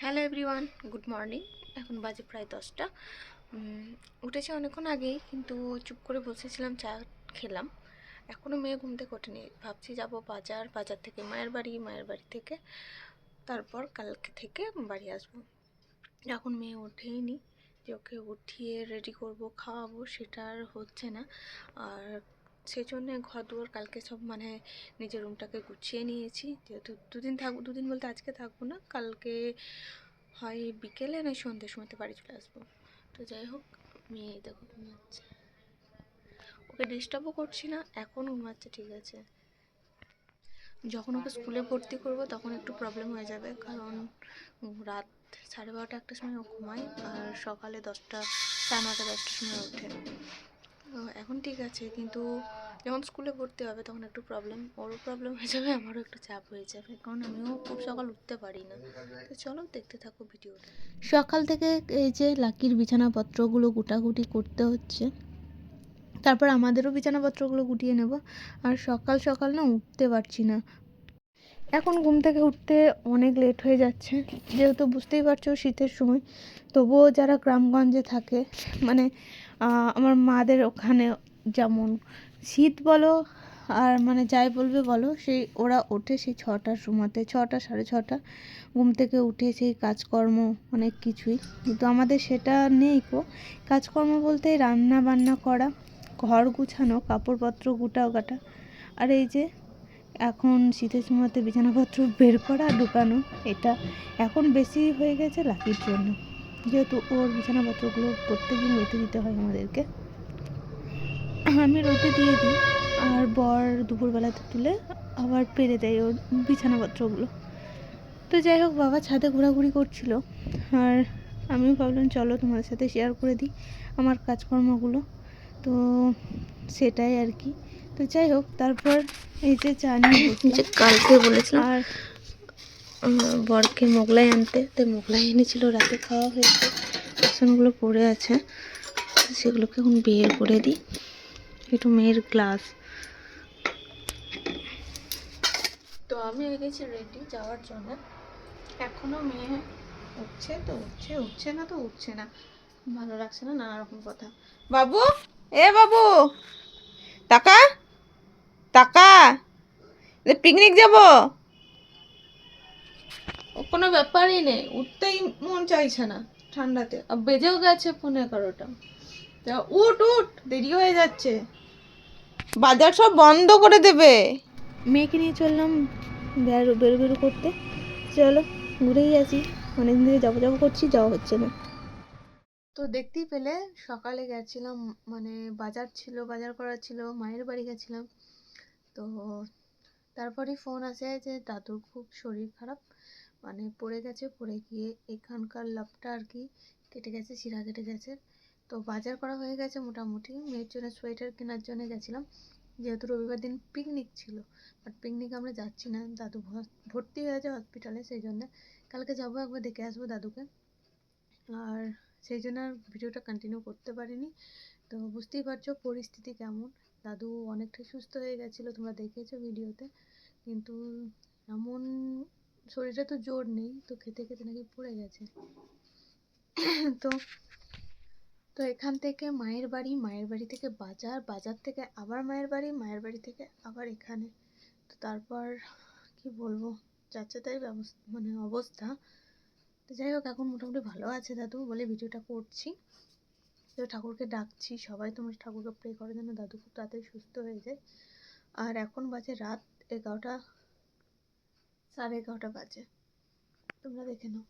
Hello everyone, good morning. এখন বাজে প্রায় দশটা। উঠেছে অনেকক্ষণ আগেই, কিন্তু চুপ করে বসেছিলাম, চা খেলাম। এখনও মেয়ে ঘুম থেকে ওঠেনি। ভাবছি যাব বাজার বাজার থেকে মায়ের বাড়ি মায়ের বাড়ি থেকে। তারপর কালকে থেকে বাড়ি আসব। এখন মেয়ে ওঠেইনি, যে ওকে উঠিয়ে রেডি করব, খাওয়াবো, সেটা আর হচ্ছে না। আর সেই জন্যে ঘর দুয়ার কালকে সব মানে নিজের রুমটাকে গুছিয়ে নিয়েছি। যেহেতু দুদিন থাকব দুদিন বলতে আজকে থাকব না, কালকে হয় বিকেলে না সন্ধ্যের সময়তে বাড়ি চলে আসব। তো যাই হোক, মেয়ে দেখো ঘুমাচ্ছে। ওকে ডিস্টার্বও করছি না এখন ঘুমাচ্ছে, ঠিক আছে। যখন ওকে স্কুলে ভর্তি করব তখন একটু প্রবলেম হয়ে যাবে, কারণ রাত সাড়ে বারোটা একটার সময় ও ঘুমায়, আর সকালে দশটা, সাড়ে নটা দশটার সময় ওঠে। ঠিক আছে, কিন্তু যখন স্কুলে ভর্তি হবে তখন একটু প্রবলেম ওরও প্রবলেম হয়ে যাবে, আমারও একটু চাপ হয়ে যাবে, কারণ আমিও খুব সকাল উঠতে পারি না। তো চলো দেখতে থাকো ভিডিওটা। সকাল থেকে এই যে লাকির বিছানাপত্রগুলো গুটাগুটি করতে হচ্ছে, তারপর আমাদেরও বিছানাপত্রগুলো গুটিয়ে নেব, আর সকাল সকাল না উঠতে পারছি না। এখন ঘুম থেকে উঠতে অনেক লেট হয়ে যাচ্ছে, যেহেতু বুঝতেই পারছ শীতের সময়, তবুও যারা গ্রামগঞ্জে থাকে মানে আমার মাদের ওখানে যেমন শীত বলো, আর মানে যাই বলবে বলো, সেই ওরা ওঠে সেই ছটার সময়তে, ছটা, সাড়ে ছটা, ঘুম থেকে উঠে সেই কাজকর্ম অনেক কিছুই। কিন্তু আমাদের সেটা নেই কো কাজকর্ম বলতে রান্না বান্না করা, ঘর গুছানো, কাপড়পত্র গুটাও কাটা। আর এই যে এখন শীতের সময়তে বিছানাপত্র বের করা, ঢুকানো, এটা এখন বেশি হয়ে গেছে লাকির জন্য। যেহেতু ওর বিছানাপত্রগুলো প্রত্যেকদিন রোদে দিতে হয় আমাদেরকে। আমি রোদে দিয়ে দিই আর বর দুপুরবেলাতে তুলে আবার পেরে দেয় ওর বিছানাপত্রগুলো। তো যাই হোক বাবা ছাদে ঘোরাঘুরি করছিল আর আমিও ভাবলাম চলো তোমাদের সাথে শেয়ার করে দিই আমার কাজকর্মগুলো। তো সেটাই আর কি। তো যাই হোক তারপর এই যে চা নিয়ে যে কালকে বলেছিলাম আর বরকে মোগলাই আনতে। তো মোগলাই এনেছিল রাতে খাওয়া হয়েছে। বাসনগুলো পড়ে আছে সেগুলোকে এখন বের করে দিই। একটু মেয়ের গ্লাস তো আমি হয়ে গেছি রেডি যাওয়ার জন্য। এখনও মেয়ে উঠছে তো, উঠছে উঠছে না তো, উঠছে না। ভালো লাগছে না, নানা রকম কথা। বাবু, এ বাবু! টাকা টাকা পিকনিক যাব? কোনো ব্যাপারই নেই, উঠতেই মন চাইছে না ঠান্ডাতে। আর বেজেও গেছে পনেরো এগারোটা। তা উঠ উঠ, দেরি হয়ে যাচ্ছে। বাজার সব বন্ধ করে দেবে। মেয়েকে নিয়ে চললাম বেরো বেরো বেরো করতে। চলো ঘুরেই আসি। অনেকদিন ধরে যাব যাব করছি যাওয়া হচ্ছে না। তো দেখতেই পেলে সকালে গেছিলাম মানে বাজার ছিল বাজার করার ছিল মায়ের বাড়ি গেছিলাম। তো তারপরে ফোন আসে যে দাদুর খুব শরীর খারাপ মানে পড়ে গেছে পড়ে গিয়ে এখানকার লাভটা আর কি কেটে গেছে শিরা কেটে গেছে। তো বাজার করা হয়ে গেছে মোটামুটি। মেয়ের জন্য সোয়েটার কেনার জন্য গেছিলাম। যেহেতু রবিবার দিন পিকনিক ছিল বাট পিকনিক আমরা যাচ্ছি না। দাদু ভর্তি হয়েছে হসপিটালে সেই জন্য কালকে যাব একবার, দেখে আসব দাদুকে। আর সেই জন্য আর ভিডিওটা কন্টিনিউ করতে পারিনি। তো বুঝতেই পারছ পরিস্থিতি কেমন। দাদু অনেকটাই সুস্থ হয়ে গেছিল, তোমরা দেখেছ ভিডিওতে। কিন্তু এমন শরীরে তো জোর নেই, তো খেতে খেতে নাকি পড়ে গেছে। তো তো এখান থেকে মায়ের বাড়ি মায়ের বাড়ি থেকে বাজার বাজার থেকে আবার মায়ের বাড়ি মায়ের বাড়ি থেকে আবার এখানে। তো তারপর কি বলব, যাচ্ছে তাই ব্যবস্থা মানে অবস্থা। তো যাই হোক, এখন মোটামুটি ভালো আছে দাদু বলে ভিডিওটা করছি। তো ঠাকুরকে ডাকছি, সবাই তোমরা ঠাকুরকে প্রে করো যেন দাদু খুব তাড়াতাড়ি সুস্থ হয়ে যায়। আর এখন বাজে রাত এগারোটা, সাড়ে এগারোটা বাজে। তোমরা দেখে নাও।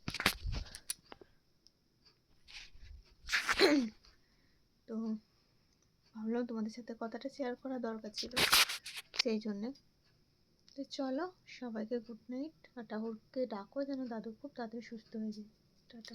তো ভাবলাম তোমাদের সাথে কথাটা শেয়ার করা দরকার ছিল, সেই জন্যে। তো চলো, সবাইকে গুড নাইট আর ঠাকুরকে ডাকো যেন দাদু খুব তাড়াতাড়ি সুস্থ হয়ে যায়। টাটা।